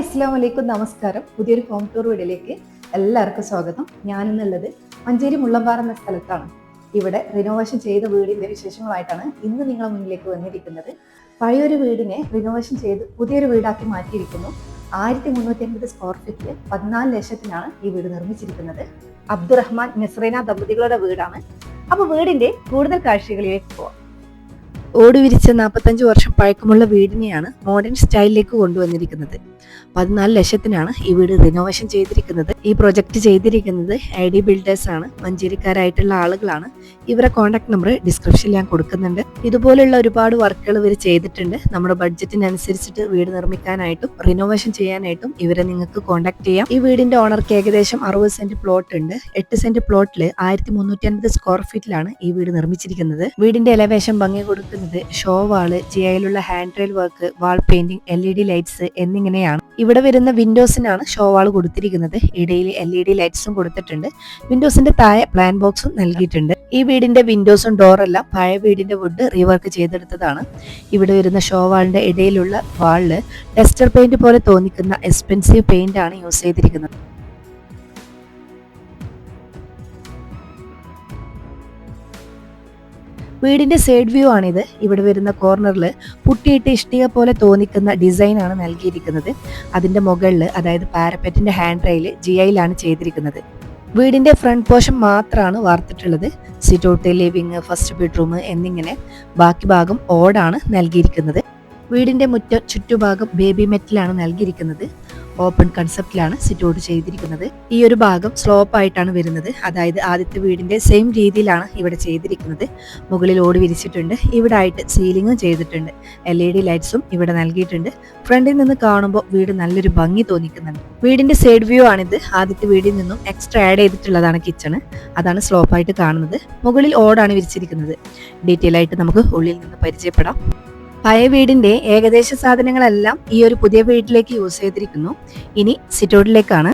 Hi അസ്സാം വലൈക്കും നമസ്കാരം. പുതിയൊരു ഹോം ടൂർ വീഡിയോയിലേക്ക് എല്ലാവർക്കും സ്വാഗതം. ഞാനിന്നുള്ളത് മഞ്ചേരി മുള്ളമ്പാറ എന്ന സ്ഥലത്താണ്. ഇവിടെ റിനോവേഷൻ ചെയ്ത വീടിന്റെ വിശേഷങ്ങളായിട്ടാണ് ഇന്ന് നിങ്ങളുടെ മുന്നിലേക്ക് വന്നിരിക്കുന്നത്. പഴയൊരു വീടിനെ റിനോവേഷൻ ചെയ്ത് പുതിയൊരു വീടാക്കി മാറ്റിയിരിക്കുന്നു. ആയിരത്തി മുന്നൂറ്റി അൻപത് സ്ക്വയർ ഫീറ്റ് പതിനാല് ലക്ഷത്തിനാണ് ഈ വീട് നിർമ്മിച്ചിരിക്കുന്നത്. അബ്ദുറഹ്മാൻ നസ്രീന ദമ്പതികളുടെ വീടാണ്. അപ്പോൾ വീടിന്റെ കൂടുതൽ കാഴ്ചകളിലേക്ക് പോവാം. ഓട് വിരിച്ച നാൽപ്പത്തഞ്ച് വർഷം പഴക്കമുള്ള വീടിനെയാണ് മോഡേൺ സ്റ്റൈലിലേക്ക് കൊണ്ടുവന്നിരിക്കുന്നത്. പതിനാല് ലക്ഷത്തിനാണ് ഈ വീട് റിനോവേഷൻ ചെയ്തിരിക്കുന്നത്. ഈ പ്രൊജക്റ്റ് ചെയ്തിരിക്കുന്നത് ഐ ഡി ബിൽഡേഴ്സ് ആണ്. മഞ്ചേരിക്കാരായിട്ടുള്ള ആളുകളാണ്. ഇവരെ കോൺടാക്ട് നമ്പർ ഡിസ്ക്രിപ്ഷനിൽ ഞാൻ കൊടുക്കുന്നുണ്ട്. ഇതുപോലുള്ള ഒരുപാട് വർക്കുകൾ ഇവർ ചെയ്തിട്ടുണ്ട്. നമ്മുടെ ബഡ്ജറ്റിനനുസരിച്ചിട്ട് വീട് നിർമ്മിക്കാനായിട്ടും റിനോവേഷൻ ചെയ്യാനായിട്ടും ഇവരെ നിങ്ങൾക്ക് കോൺടാക്ട് ചെയ്യാം. ഈ വീടിന്റെ ഓണർക്ക് ഏകദേശം അറുപത് സെന്റ് പ്ലോട്ട് ഉണ്ട്. എട്ട് സെന്റ് പ്ലോട്ടിൽ ആയിരത്തി മുന്നൂറ്റി അൻപത് സ്ക്വയർ ഫീറ്റിലാണ് ഈ വീട് നിർമ്മിച്ചിരിക്കുന്നത്. വീടിന്റെ എലവേഷൻ ഭംഗി കൊടുക്കുന്നത് show wall ജിയയിലുള്ള hand rail work wall painting L E D lights എന്നിങ്ങനെയാണ്. ഇവിടെ വരുന്ന വിൻഡോസിനാണ് ഷോവാൾ കൊടുത്തിരിക്കുന്നത്. ഇടയിൽ എൽ ഇ ഡി ലൈറ്റ്സും കൊടുത്തിട്ടുണ്ട്. വിൻഡോസിന്റെ താഴെ പ്ലാൻ ബോക്സും നൽകിയിട്ടുണ്ട്. ഈ വീടിന്റെ വിൻഡോസും ഡോറെല്ലാം പഴയ വീടിന്റെ വുഡ് റീവർക്ക് ചെയ്തെടുത്തതാണ്. ഇവിടെ വരുന്ന ഷോവാളിന്റെ ഇടയിലുള്ള വാളിൽ ടെസ്റ്റർ പെയിന്റ് പോലെ തോന്നിക്കുന്ന എക്സ്പെൻസീവ് പെയിന്റ് ആണ് യൂസ് ചെയ്തിരിക്കുന്നത്. വീടിന്റെ സൈഡ് വ്യൂ ആണിത്. ഇവിടെ വരുന്ന കോർണറിൽ പുട്ടിയിട്ട് ഇഷ്ടിക പോലെ തോന്നിക്കുന്ന ഡിസൈനാണ് നൽകിയിരിക്കുന്നത്. അതിന്റെ മുകളിൽ അതായത് പാരപ്പറ്റിന്റെ ഹാൻഡ് റെയിൽ ജി ഐയിലാണ് ചെയ്തിരിക്കുന്നത്. വീടിന്റെ ഫ്രണ്ട് പോർഷൻ മാത്രമാണ് വാർത്തിട്ടുള്ളത്. സിറ്റൗട്ട് ലിവിങ് ഫസ്റ്റ് ബെഡ്റൂം എന്നിങ്ങനെ ബാക്കി ഭാഗം ഓടാണ് നൽകിയിരിക്കുന്നത്. വീടിന്റെ മുറ്റ ചുറ്റുഭാഗം ബേബി മെറ്റലാണ് നൽകിയിരിക്കുന്നത്. ഓപ്പൺ കൺസെപ്റ്റിലാണ് സിറ്റൗട്ട് ചെയ്തിരിക്കുന്നത്. ഈ ഒരു ഭാഗം സ്ലോപ്പ് ആയിട്ടാണ് വരുന്നത്. അതായത് ആദ്യത്തെ വീടിന്റെ സെയിം രീതിയിലാണ് ഇവിടെ ചെയ്തിരിക്കുന്നത്. മുകളിൽ ഓട് വിരിച്ചിട്ടുണ്ട്. ഇവിടെ ആയിട്ട് സീലിംഗും ചെയ്തിട്ടുണ്ട്. എൽ ഇ ഡി ലൈറ്റ്സും ഇവിടെ നൽകിയിട്ടുണ്ട്. ഫ്രണ്ടിൽ നിന്ന് കാണുമ്പോൾ വീട് നല്ലൊരു ഭംഗി തോന്നിക്കുന്നുണ്ട്. വീടിന്റെ സൈഡ് വ്യൂ ആണിത്. ആദ്യത്തെ വീടിൽ നിന്നും എക്സ്ട്രാ ആഡ് ചെയ്തിട്ടുള്ളതാണ് കിച്ചണ് അതാണ് സ്ലോപ്പ് ആയിട്ട് കാണുന്നത്. മുകളിൽ ഓടാണ് വിരിച്ചിരിക്കുന്നത്. ഡീറ്റെയിൽ ആയിട്ട് നമുക്ക് ഉള്ളിൽ നിന്ന് പരിചയപ്പെടാം. പഴയ വീടിന്റെ ഏകദേശ സാധനങ്ങളെല്ലാം ഈ ഒരു പുതിയ വീട്ടിലേക്ക് യൂസ് ചെയ്തിരിക്കുന്നു. ഇനി സിറ്റൗട്ടിലേക്കാണ്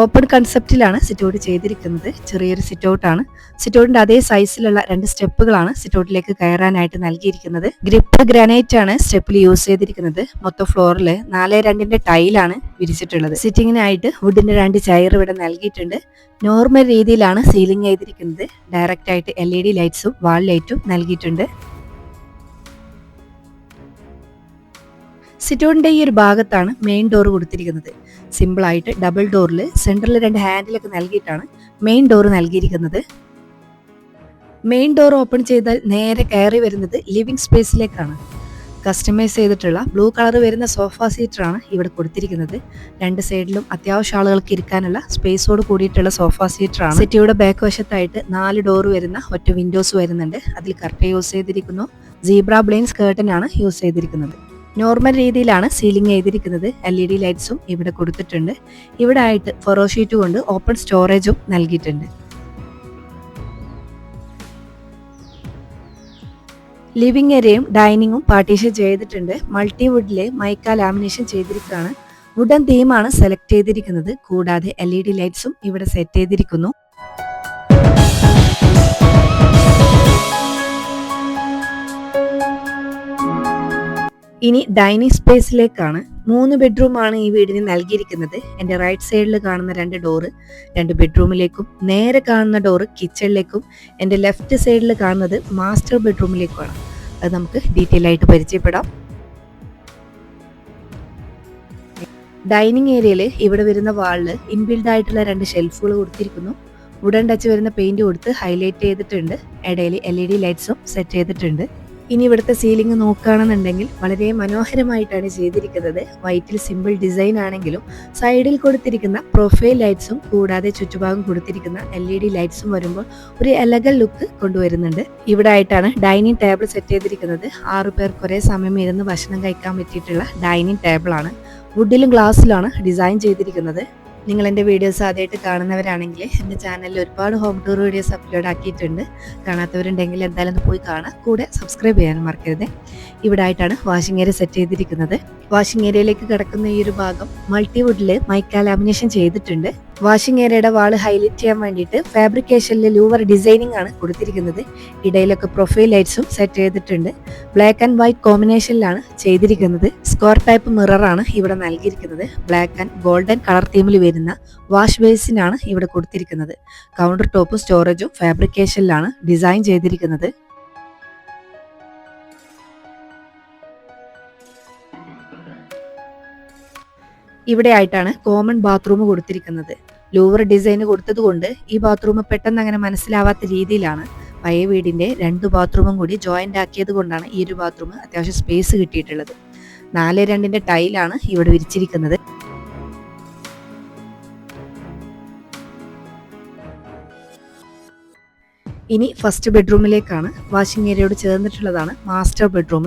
ഓപ്പൺ കൺസെപ്റ്റിലാണ് സിറ്റൗട്ട് ചെയ്തിരിക്കുന്നത്. ചെറിയൊരു സിറ്റൗട്ടാണ് സിറ്റൗട്ടിന്റെ അതേ സൈസിലുള്ള രണ്ട് സ്റ്റെപ്പുകളാണ് സിറ്റൗട്ടിലേക്ക് കയറാനായിട്ട് നൽകിയിരിക്കുന്നത്. ഗ്രിപ്പ് ഗ്രാനൈറ്റ് ആണ് സ്റ്റെപ്പിൽ യൂസ് ചെയ്തിരിക്കുന്നത്. മൊത്തം ഫ്ലോറിൽ നാല് രണ്ടിന്റെ ടൈലാണ് വിരിച്ചിട്ടുള്ളത്. സിറ്റിങ്ങിനായിട്ട് വുഡിന്റെ രണ്ട് ചെയർ ഇവിടെ നൽകിയിട്ടുണ്ട്. നോർമൽ രീതിയിലാണ് സീലിംഗ് ചെയ്തിരിക്കുന്നത്. ഡയറക്റ്റ് ആയിട്ട് എൽ ഇ ഡി ലൈറ്റ്സും വാൾ ലൈറ്റും നൽകിയിട്ടുണ്ട്. സിറ്റോണിന്റെ ഈ ഒരു ഭാഗത്താണ് മെയിൻ ഡോർ കൊടുത്തിരിക്കുന്നത്. സിമ്പിൾ ആയിട്ട് ഡബിൾ ഡോറിൽ സെന്ററിൽ രണ്ട് ഹാൻഡിലൊക്കെ നൽകിയിട്ടാണ് മെയിൻ ഡോർ നൽകിയിരിക്കുന്നത്. മെയിൻ ഡോർ ഓപ്പൺ ചെയ്താൽ നേരെ കയറി വരുന്നത് ലിവിംഗ് സ്പേസിലേക്കാണ് കസ്റ്റമൈസ് ചെയ്തിട്ടുള്ള ബ്ലൂ കളർ വരുന്ന സോഫ സീറ്ററാണ് ഇവിടെ കൊടുത്തിരിക്കുന്നത്. രണ്ട് സൈഡിലും അത്യാവശ്യം ആളുകൾക്ക് ഇരിക്കാനുള്ള സ്പേസോട് കൂടിയിട്ടുള്ള സോഫ സീറ്ററാണ് സിറ്റിയുടെ ബാക്ക് വശത്തായിട്ട് നാല് ഡോർ വരുന്ന ഒറ്റ വിൻഡോസ് വരുന്നുണ്ട്. അതിൽ കറക്റ്റ് യൂസ് ചെയ്തിരിക്കുന്നു. സീബ്ര ബ്ലെയിൻസ് കേർട്ടൻ ആണ് യൂസ് ചെയ്തിരിക്കുന്നത്. നോർമൽ രീതിയിലാണ് സീലിംഗ് ചെയ്തിരിക്കുന്നത്. എൽ ഇ ഡി ലൈറ്റ്സും ഇവിടെ കൊടുത്തിട്ടുണ്ട്. ഇവിടെ ആയിട്ട് ഫൊറോ ഷീറ്റ് കൊണ്ട് ഓപ്പൺ സ്റ്റോറേജും നൽകിയിട്ടുണ്ട്. ലിവിംഗ് ഏരിയയും ഡൈനിങ്ങും പാർട്ടീഷൻ ചെയ്തിട്ടുണ്ട്. മൾട്ടി വുഡിലെ മൈക്ക ലാമിനേഷൻ ചെയ്തിരിക്കുകയാണ്. വുഡൻ തീമാണ് സെലക്ട് ചെയ്തിരിക്കുന്നത്. കൂടാതെ എൽ ഇ ഡി ലൈറ്റ്സും ഇവിടെ സെറ്റ് ചെയ്തിരിക്കുന്നു. ഇനി ഡൈനിങ് സ്പേസിലേക്കാണ് മൂന്ന് ബെഡ്റൂം ആണ് ഈ വീടിന് നൽകിയിരിക്കുന്നത്. എന്റെ റൈറ്റ് സൈഡിൽ കാണുന്ന രണ്ട് ഡോറ് രണ്ട് ബെഡ്റൂമിലേക്കും നേരെ കാണുന്ന ഡോറ് കിച്ചണിലേക്കും എന്റെ ലെഫ്റ്റ് സൈഡിൽ കാണുന്നത് മാസ്റ്റർ ബെഡ്റൂമിലേക്കുമാണ്. അത് നമുക്ക് ഡീറ്റെയിൽ ആയിട്ട് പരിചയപ്പെടാം. ഡൈനിങ് ഏരിയയിൽ ഇവിടെ വരുന്ന വാളിൽ ഇൻബിൽഡ് ആയിട്ടുള്ള രണ്ട് ഷെൽഫുകൾ കൊടുത്തിരിക്കുന്നു. ഉടൻ ടച്ച് വരുന്ന പെയിന്റ് കൊടുത്ത് ഹൈലൈറ്റ് ചെയ്തിട്ടുണ്ട്. ഇടയിൽ എൽ ഇ ഡി ലൈറ്റ്സും സെറ്റ് ചെയ്തിട്ടുണ്ട്. ഇനി ഇവിടുത്തെ സീലിംഗ് നോക്കുകയാണെന്നുണ്ടെങ്കിൽ വളരെ മനോഹരമായിട്ടാണ് ചെയ്തിരിക്കുന്നത്. വൈറ്റിൽ സിമ്പിൾ ഡിസൈൻ ആണെങ്കിലും സൈഡിൽ കൊടുത്തിരിക്കുന്ന പ്രൊഫൈൽ ലൈറ്റ്സും കൂടാതെ ചുറ്റുഭാഗം കൊടുത്തിരിക്കുന്ന എൽ ഇ ഡി ലൈറ്റ്സും വരുമ്പോൾ ഒരു എലഗൽ ലുക്ക് കൊണ്ടുവരുന്നുണ്ട്. ഇവിടെ ആയിട്ടാണ് ഡൈനിങ് ടേബിൾ സെറ്റ് ചെയ്തിരിക്കുന്നത്. ആറു പേർ കുറേ സമയം ഇരുന്ന് ഭക്ഷണം കഴിക്കാൻ പറ്റിയിട്ടുള്ള ഡൈനിങ് ടേബിൾ ആണ്. വുഡിലും ഗ്ലാസ്സിലാണ് ഡിസൈൻ ചെയ്തിരിക്കുന്നത്. നിങ്ങൾ എന്റെ വീഡിയോസ് ആദ്യമായിട്ട് കാണുന്നവരാണെങ്കിൽ എന്റെ ചാനലിൽ ഒരുപാട് ഹോം ടൂർ വീഡിയോസ് അപ്ലോഡ് ആക്കിയിട്ടുണ്ട്. കാണാത്തവരുണ്ടെങ്കിൽ എന്തായാലും ഒന്ന് പോയി കാണാം കൂടെ സബ്സ്ക്രൈബ് ചെയ്യാനും മറക്കരുത്. ഇവിടെ ആയിട്ടാണ് വാഷിംഗ് ഏരിയ സെറ്റ് ചെയ്തിരിക്കുന്നത്. വാഷിംഗ് ഏരിയയിലേക്ക് കിടക്കുന്ന ഈ ഒരു ഭാഗം മൾട്ടിവുഡിൽ മൈക്ക ലാമിനേഷൻ ചെയ്തിട്ടുണ്ട്. വാഷിംഗ് ഏരിയയുടെ വാൾ ഹൈലൈറ്റ് ചെയ്യാൻ വേണ്ടിയിട്ട് ഫാബ്രിക്കേഷനിൽ ലൂവർ ഡിസൈനിങ് ആണ് കൊടുത്തിരിക്കുന്നത്. ഇടയിലൊക്കെ പ്രൊഫൈൽ ലൈറ്റ്സും സെറ്റ് ചെയ്തിട്ടുണ്ട്. ബ്ലാക്ക് ആൻഡ് വൈറ്റ് കോമ്പിനേഷനിലാണ് ചെയ്തിരിക്കുന്നത്. സ്കോർ ടൈപ്പ് മിററാണ് ഇവിടെ നൽകിയിരിക്കുന്നത്. ബ്ലാക്ക് ആൻഡ് ഗോൾഡൻ കളർ തീമിൽ വരുന്ന വാഷ് ബേസിനാണ് ഇവിടെ കൊടുത്തിരിക്കുന്നത്. കൗണ്ടർ ടോപ്പും സ്റ്റോറേജും ഫാബ്രിക്കേഷനിലാണ് ഡിസൈൻ ചെയ്തിരിക്കുന്നത്. ഇവിടെ ആയിട്ടാണ് കോമൺ ബാത്റൂം കൊടുത്തിരിക്കുന്നത് ലൂവർ ഡിസൈൻ കൊടുത്തതുകൊണ്ട് ഈ ബാത്റൂം പെട്ടെന്ന് അങ്ങനെ മനസ്സിലാവാത്ത രീതിയിലാണ്. പഴയ വീടിന്റെ രണ്ട് ബാത്റൂമും കൂടി ജോയിന്റ് ആക്കിയത് കൊണ്ടാണ് ഈ ഒരു ബാത്റൂം അത്യാവശ്യം സ്പേസ് കിട്ടിയിട്ടുള്ളത്. നാല് രണ്ടിന്റെ ടൈലാണ് ഇവിടെ വിരിച്ചിരിക്കുന്നത്. ഇനി ഫസ്റ്റ് ബെഡ്റൂമിലേക്കാണ് വാഷിംഗ് ഏരിയയോട് ചേർന്നിട്ടുള്ളതാണ് മാസ്റ്റർ ബെഡ്റൂം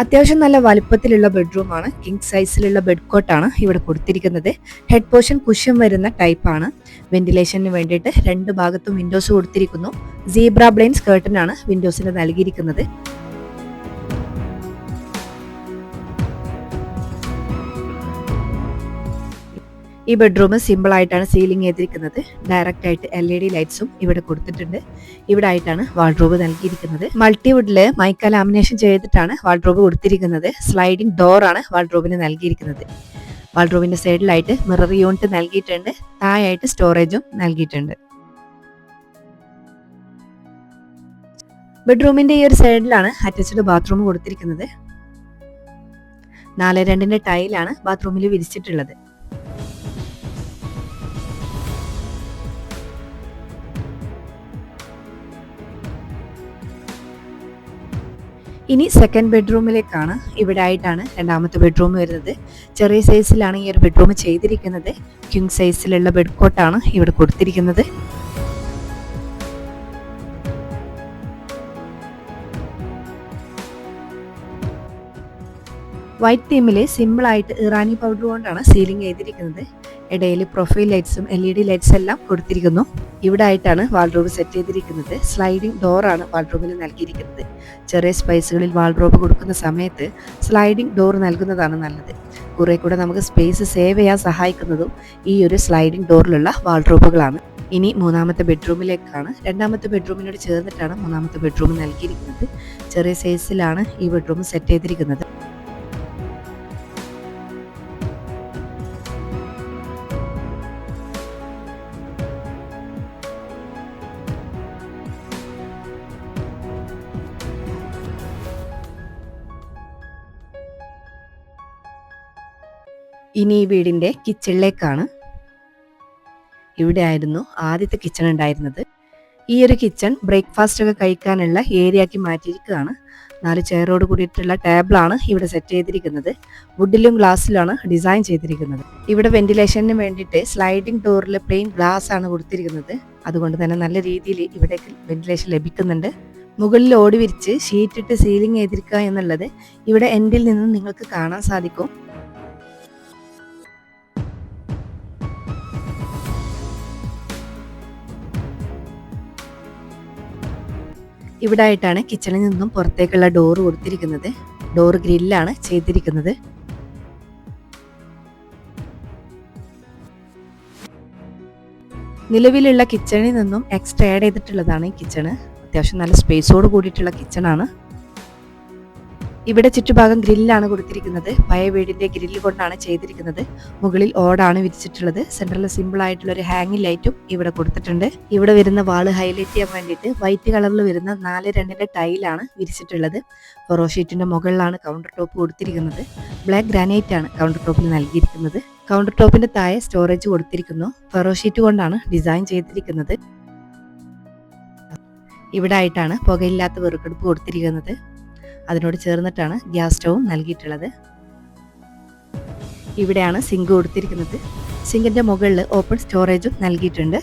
അത്യാവശ്യം നല്ല വലുപ്പത്തിലുള്ള ബെഡ്റൂമാണ്. കിങ് സൈസിലുള്ള ബെഡ് കോട്ടാണ് ഇവിടെ കൊടുത്തിരിക്കുന്നത്. ഹെഡ് പോർഷൻ കുഷ്യൻ വരുന്ന ടൈപ്പാണ് വെന്റിലേഷന് വേണ്ടിയിട്ട് രണ്ട് ഭാഗത്തും വിൻഡോസ് കൊടുത്തിരിക്കുന്നു. സീബ്ര ബ്ലൈൻസ് കേർട്ടനാണ് വിൻഡോസിന് നൽകിയിരിക്കുന്നത്. ഈ ബെഡ്റൂം സിമ്പിൾ ആയിട്ടാണ് സീലിംഗ് ചെയ്തിരിക്കുന്നത്. ഡയറക്റ്റ് ആയിട്ട് എൽ ഇ ഡി ലൈറ്റ്സും ഇവിടെ കൊടുത്തിട്ടുണ്ട്. ഇവിടെ ആയിട്ടാണ് വാർഡ്രോബ് നൽകിയിരിക്കുന്നത്. മൾട്ടിവുഡിൽ മൈക്ക ലാമിനേഷൻ ചെയ്തിട്ടാണ് വാൾഡ്രോബ് കൊടുത്തിരിക്കുന്നത്. സ്ലൈഡിംഗ് ഡോർ ആണ് വാൾഡ്രോബിന് നൽകിയിരിക്കുന്നത്. വാൾഡ്രോബിന്റെ സൈഡിലായിട്ട് മിറർ യൂണിറ്റ് നൽകിയിട്ടുണ്ട്. താഴായിട്ട് സ്റ്റോറേജും നൽകിയിട്ടുണ്ട്. ബെഡ്റൂമിന്റെ ഈ ഒരു സൈഡിലാണ് അറ്റാച്ച്ഡ് ബാത്റൂം കൊടുത്തിരിക്കുന്നത്. നാല് രണ്ടിന്റെ ടൈലാണ് ബാത്റൂമിൽ വിരിച്ചിട്ടുള്ളത്. ഇനി സെക്കൻഡ് ബെഡ്റൂമിലേക്കാണ് ഇവിടെ ആയിട്ടാണ് രണ്ടാമത്തെ ബെഡ്റൂം വരുന്നത്. ചെറിയ സൈസിലാണ് ഈ ഒരു ബെഡ്റൂം ചെയ്തിരിക്കുന്നത്. കിങ് സൈസിലുള്ള ബെഡ് കോട്ടാണ് ഇവിടെ കൊടുത്തിരിക്കുന്നത്. വൈറ്റ് തീമിൽ സിമ്പിളായിട്ട് ഇറാനി പൗഡർ കൊണ്ടാണ് സീലിംഗ് ചെയ്തിരിക്കുന്നത്. ഇടയിൽ പ്രൊഫൈൽ ലൈറ്റ്സും എൽ ഇ ഡി ലൈറ്റ്സ് എല്ലാം കൊടുത്തിരിക്കുന്നു. ഇവിടെ ആയിട്ടാണ് വാൾഡ്രോബ് സെറ്റ് ചെയ്തിരിക്കുന്നത് സ്ലൈഡിംഗ് ഡോറാണ് വാൾഡ്രോബിൽ നൽകിയിരിക്കുന്നത്. ചെറിയ സ്പേസുകളിൽ വാൾഡ്രോബ് കൊടുക്കുന്ന സമയത്ത് സ്ലൈഡിംഗ് ഡോർ നൽകുന്നതാണ് നല്ലത്. കുറെ കൂടെ നമുക്ക് സ്പേസ് സേവ് ചെയ്യാൻ സഹായിക്കുന്നതും ഈ ഒരു സ്ലൈഡിംഗ് ഡോറിലുള്ള വാൾഡ്രോബുകളാണ് ഇനി മൂന്നാമത്തെ ബെഡ്റൂമിലേക്കാണ് രണ്ടാമത്തെ ബെഡ്റൂമിനോട് ചേർന്നിട്ടാണ് മൂന്നാമത്തെ ബെഡ്റൂം നൽകിയിരിക്കുന്നത്. ചെറിയ സൈസിലാണ് ഈ ബെഡ്റൂം സെറ്റ് ചെയ്തിരിക്കുന്നത്. ഇനി ഈ വീടിന്റെ കിച്ചണിലേക്കാണ്. ഇവിടെ ആയിരുന്നു ആദ്യത്തെ കിച്ചൺ ഉണ്ടായിരുന്നത്. ഈ ഒരു കിച്ചൺ ബ്രേക്ക്ഫാസ്റ്റ് ഒക്കെ കഴിക്കാനുള്ള ഏരിയ ആക്കി മാറ്റിയിരിക്കുകയാണ്. നാല് ചെയറോട് കൂടിയിട്ടുള്ള ടേബിളാണ് ഇവിടെ സെറ്റ് ചെയ്തിരിക്കുന്നത്. വുഡിലും ഗ്ലാസ്സിലാണ് ഡിസൈൻ ചെയ്തിരിക്കുന്നത്. ഇവിടെ വെന്റിലേഷന് വേണ്ടിയിട്ട് സ്ലൈഡിംഗ് ഡോറിൽ പ്ലെയിൻ ഗ്ലാസ് ആണ് കൊടുത്തിരിക്കുന്നത്. അതുകൊണ്ട് തന്നെ നല്ല രീതിയിൽ ഇവിടെ വെന്റിലേഷൻ ലഭിക്കുന്നുണ്ട്. മുകളിൽ ഓടി വിരിച്ച് ഷീറ്റിട്ട് സീലിംഗ് ചെയ്തിരിക്കുക എന്നുള്ളത് ഇവിടെ എൻഡിൽ നിന്ന് നിങ്ങൾക്ക് കാണാൻ സാധിക്കും. ഇവിടെ ആയിട്ടാണ് കിച്ചണിൽ നിന്നും പുറത്തേക്കുള്ള ഡോർ കൊടുത്തിരിക്കുന്നത്. ഡോർ ഗ്രില്ലാണ് ചെയ്തിരിക്കുന്നത്. നിലവിലുള്ള കിച്ചണിൽ നിന്നും എക്സ്ട്രാ ആഡ് ചെയ്തിട്ടുള്ളതാണ് ഈ കിച്ചണ് അത്യാവശ്യം നല്ല സ്പേസോട് കൂടിയിട്ടുള്ള കിച്ചണാണ് ഇവിടെ ചുറ്റുഭാഗം ഗ്രില്ലാണ് കൊടുത്തിരിക്കുന്നത്. പഴയ വീടിന്റെ ഗ്രില്ല് കൊണ്ടാണ് ചെയ്തിരിക്കുന്നത്. മുകളിൽ ഓടാണ് വിരിച്ചിട്ടുള്ളത്. സെൻട്രൽ സിമ്പിൾ ആയിട്ടുള്ള ഒരു ഹാങ്ങിങ് ലൈറ്റും ഇവിടെ കൊടുത്തിട്ടുണ്ട്. ഇവിടെ വരുന്ന വാൾ ഹൈലൈറ്റ് ചെയ്യാൻ വേണ്ടിയിട്ട് വൈറ്റ് കളറിൽ വരുന്ന നാല് രണ്ടിന്റെ ടൈലാണ് വിരിച്ചിട്ടുള്ളത്. ഫൊറോ ഷീറ്റിന്റെ മുകളിലാണ് കൗണ്ടർ ടോപ്പ് കൊടുത്തിരിക്കുന്നത്. ബ്ലാക്ക് ഗ്രാനൈറ്റ് ആണ് കൗണ്ടർ ടോപ്പിൽ നൽകിയിരിക്കുന്നത്. കൗണ്ടർ ടോപ്പിന്റെ താഴെ സ്റ്റോറേജ് കൊടുത്തിരിക്കുന്നു. ഫെറോ ഷീറ്റ് കൊണ്ടാണ് ഡിസൈൻ ചെയ്തിരിക്കുന്നത്. ഇവിടെ ആയിട്ടാണ് പുകയില്ലാത്ത വെറുക്കെടുപ്പ് കൊടുത്തിരിക്കുന്നത്. അതിനോട് ചേർന്നിട്ടാണ് ഗ്യാസ് സ്റ്റൗവും നൽകിയിട്ടുള്ളത്. ഇവിടെയാണ് സിങ്ക് കൊടുത്തിരിക്കുന്നത്. സിങ്കിന്റെ മുകളിൽ ഓപ്പൺ സ്റ്റോറേജും നൽകിയിട്ടുണ്ട്.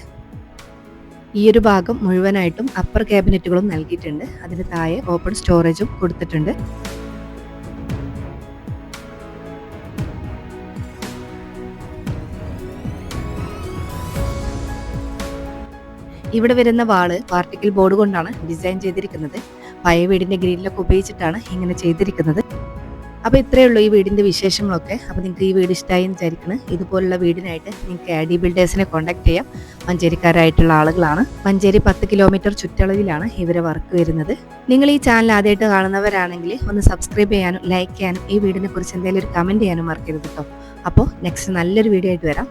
ഈ ഒരു ഭാഗം മുഴുവനായിട്ടും അപ്പർ ക്യാബിനറ്റുകളും നൽകിയിട്ടുണ്ട്. അതിന് താഴെ ഓപ്പൺ സ്റ്റോറേജും കൊടുത്തിട്ടുണ്ട്. ഇവിടെ വരുന്ന വാൾ പാർട്ടിക്കിൾ ബോർഡ് കൊണ്ടാണ് ഡിസൈൻ ചെയ്തിരിക്കുന്നത്. പഴയ വീടിന്റെ ഗ്രില്ലൊക്കെ ഉപയോഗിച്ചിട്ടാണ് ഇങ്ങനെ ചെയ്തിരിക്കുന്നത്. അപ്പോൾ ഇത്രയേ ഉള്ളൂ ഈ വീടിന്റെ വിശേഷങ്ങളൊക്കെ. അപ്പോൾ നിങ്ങൾക്ക് ഈ വീട് ഇഷ്ടമായി വിചാരിക്കുന്നത് ഇതുപോലുള്ള വീടിനായിട്ട് നിങ്ങൾക്ക് ആഡി ബിൽഡേഴ്സിനെ കോൺടാക്ട് ചെയ്യാം. മഞ്ചേരിക്കാരായിട്ടുള്ള ആളുകളാണ്. മഞ്ചേരി പത്ത് കിലോമീറ്റർ ചുറ്റളവിലാണ് ഇവരെ വർക്ക് വരുന്നത്. നിങ്ങൾ ഈ ചാനൽ ആദ്യമായിട്ട് കാണുന്നവരാണെങ്കിൽ ഒന്ന് സബ്സ്ക്രൈബ് ചെയ്യാനും ലൈക്ക് ചെയ്യാനും ഈ വീടിനെ കുറിച്ച് എന്തെങ്കിലും ഒരു കമന്റ് ചെയ്യാനും മറക്കരുത് കേട്ടോ അപ്പോൾ നെക്സ്റ്റ് നല്ലൊരു വീഡിയോ ആയിട്ട് വരാം.